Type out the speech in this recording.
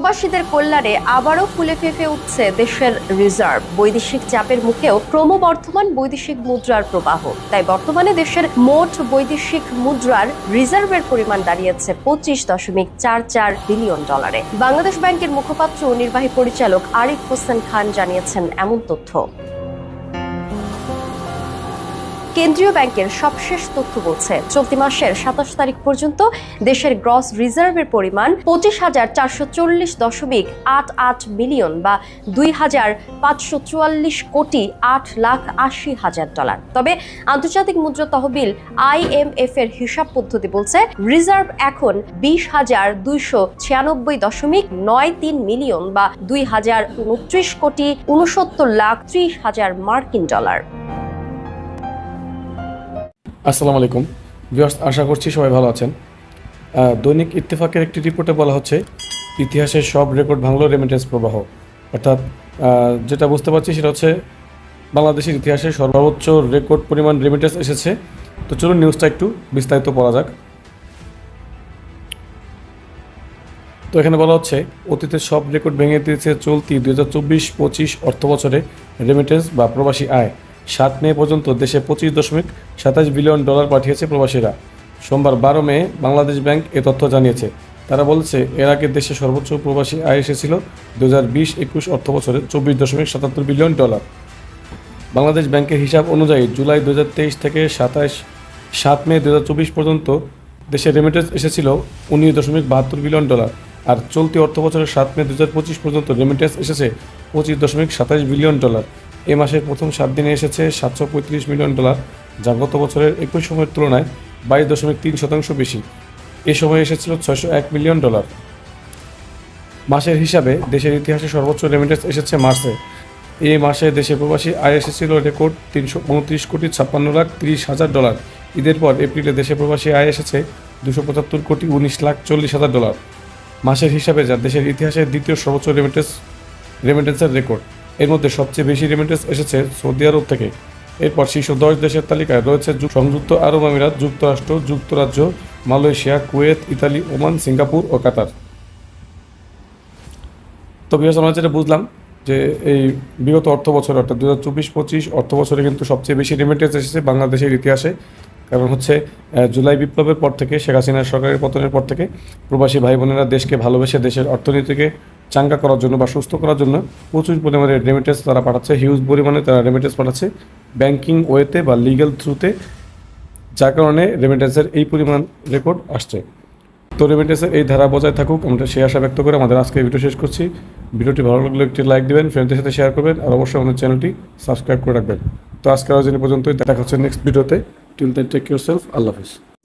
প্রবাসীদের কল্যাণে আবারও ফুলে ফেঁপে উঠছে দেশের রিজার্ভ। বৈদেশিক চাপের মুখেও ক্রমবর্ধমান বৈদেশিক মুদ্রার প্রবাহ। তাই বর্তমানে দেশের মোট বৈদেশিক মুদ্রার রিজার্ভের পরিমাণ দাঁড়িয়েছে পঁচিশ দশমিক চার চার বিলিয়ন ডলারে। বাংলাদেশ ব্যাংকের মুখপাত্র ও নির্বাহী পরিচালক আরিফ হোসেন খান জানিয়েছেন এমন তথ্য। কেন্দ্রীয় ব্যাংকের সবশেষ তথ্য বলছে, চলতি মাসের সাতাশ তারিখ পর্যন্ত দেশের গ্রস রিজার্ভের পরিমাণ পঁচিশ হাজার চারশো চল্লিশ দশমিক আট আট মিলিয়ন বা দুই হাজার পাঁচশো চুয়াল্লিশ কোটি আট লাখ আশি হাজার ডলার। তবে আন্তর্জাতিক মুদ্রা তহবিল আইএমএফ এর হিসাব পদ্ধতি বলছে, রিজার্ভ এখন বিশ হাজার দুইশো ছিয়ানব্বই দশমিক নয় তিন মিলিয়ন বা দুই হাজার উনত্রিশ কোটি উনসত্তর লাখ ত্রিশ হাজার মার্কিন ডলার। আসসালামু আলাইকুম। ভিউয়ার্স, আশা করছি সবাই ভালো আছেন। দৈনিক ইত্তেফাকের একটি রিপোর্টে বলা হচ্ছে, ইতিহাসের সব রেকর্ড ভাঙল রেমিটেন্স প্রবাহ। অর্থাৎ যেটা বুঝতে পারছি সেটা হচ্ছে, বাংলাদেশের ইতিহাসে সর্বোচ্চ রেকর্ড পরিমাণ রেমিটেন্স এসেছে। তো চলুন নিউজটা একটু বিস্তারিত পড়া যাক। তো এখানে বলা হচ্ছে, অতীতের সব রেকর্ড ভেঙে দিয়েছে চলতি দুই হাজার চব্বিশ পঁচিশ অর্থ বছরে রেমিটেন্স বা প্রবাসী আয়। সাত মে পর্যন্ত দেশে পঁচিশ দশমিক সাতাশ বিলিয়ন ডলার পাঠিয়েছে প্রবাসীরা। সোমবার বারো মে বাংলাদেশ ব্যাংক এ তথ্য জানিয়েছে। তারা বলছে, এর আগে দেশে সর্বোচ্চ প্রবাসী আয় এসেছিল দু হাজার বিশ একুশ অর্থ বছরে চব্বিশ দশমিক সাতাত্তর বিলিয়ন ডলার। বাংলাদেশ ব্যাংকের হিসাব অনুযায়ী জুলাই দু হাজার তেইশ থেকে সাতাশ সাত মে দু হাজার চব্বিশ পর্যন্ত দেশে রেমিটেন্স এসেছিল উনিশ দশমিক বাহাত্তর বিলিয়ন ডলার আর চলতি অর্থ বছরের সাত মে দু হাজার পঁচিশ পর্যন্ত রেমিটেন্স এসেছে পঁচিশ দশমিক সাতাশ বিলিয়ন ডলার। এ মাসের প্রথম সাত দিনে এসেছে সাতশো পঁয়ত্রিশ মিলিয়ন ডলার, যা গত বছরের একই সময়ের তুলনায় বাইশ দশমিক তিন শতাংশ বেশি। এ সময় এসেছিল ছয়শো এক মিলিয়ন ডলার। মাসের হিসাবে দেশের ইতিহাসে সর্বোচ্চ রেমিটেন্স এসেছে মার্চে। এ মাসে দেশে প্রবাসী আয় এসেছিল রেকর্ড তিনশো উনত্রিশ কোটি ছাপ্পান্ন লাখ তিরিশ হাজার ডলার। ঈদের পর এপ্রিলে দেশে প্রবাসী আয় এসেছে দুশো পঁচাত্তর কোটি উনিশ লাখ চল্লিশ হাজার ডলার। মাসের হিসাবে যা দেশের ইতিহাসে দ্বিতীয় সর্বোচ্চ রেমিটেন্স রেমিটেন্সের রেকর্ড এর মধ্যে সবচেয়ে বেশি রেমিটেন্স এসেছে সৌদি আরব থেকে। এরপর শীর্ষ দশ দেশের তালিকায় রয়েছে সংযুক্ত আরব আমিরাত, যুক্তরাষ্ট্র, যুক্তরাজ্য, Malaysia, Kuwait, Italy, Oman, Singapore ও কাতার। তো বিহার আমরা যেটা বুঝলাম যে এই বিগত অর্থ বছর, অর্থাৎ দু হাজার চব্বিশ, পঁচিশ অর্থ বছরে কিন্তু সবচেয়ে বেশি রেমিটেন্স এসেছে বাংলাদেশের ইতিহাসে। কারণ হচ্ছে জুলাই বিপ্লবের পর থেকে শেখ হাসিনার সরকারের পতনের পর থেকে প্রবাসী ভাই বোনেরা দেশকে ভালোবেসে দেশের অর্থনীতিকে চাঙ্গা করার জন্য বা সুস্থ করার জন্য প্রচুর পরিমাণে রেমিটেন্স তারা পাঠাচ্ছে হিউজ পরিমাণে তারা রেমিটেন্স পাঠাচ্ছে ব্যাংকিং ওয়েতে বা লিগ্যাল থ্রুতে যার কারণে রেমিটেন্সের এই পরিমাণ রেকর্ড আসছে। তো রেমিটেন্সের এই ধারা বজায় থাকুক, আমরা সেই আশা ব্যক্ত করে আমাদের আজকে ভিডিও শেষ করছি। ভিডিওটি ভালো লাগলে একটি লাইক দেবেন ফ্রেন্ডদের সাথে শেয়ার করবেন, আর অবশ্যই আমাদের চ্যানেলটি সাবস্ক্রাইব করে রাখবেন। তো আজকের আজ পর্যন্তই, দেখা হচ্ছে নেক্সট ভিডিওতে till then take yourself আল্লাহ হাফিজ।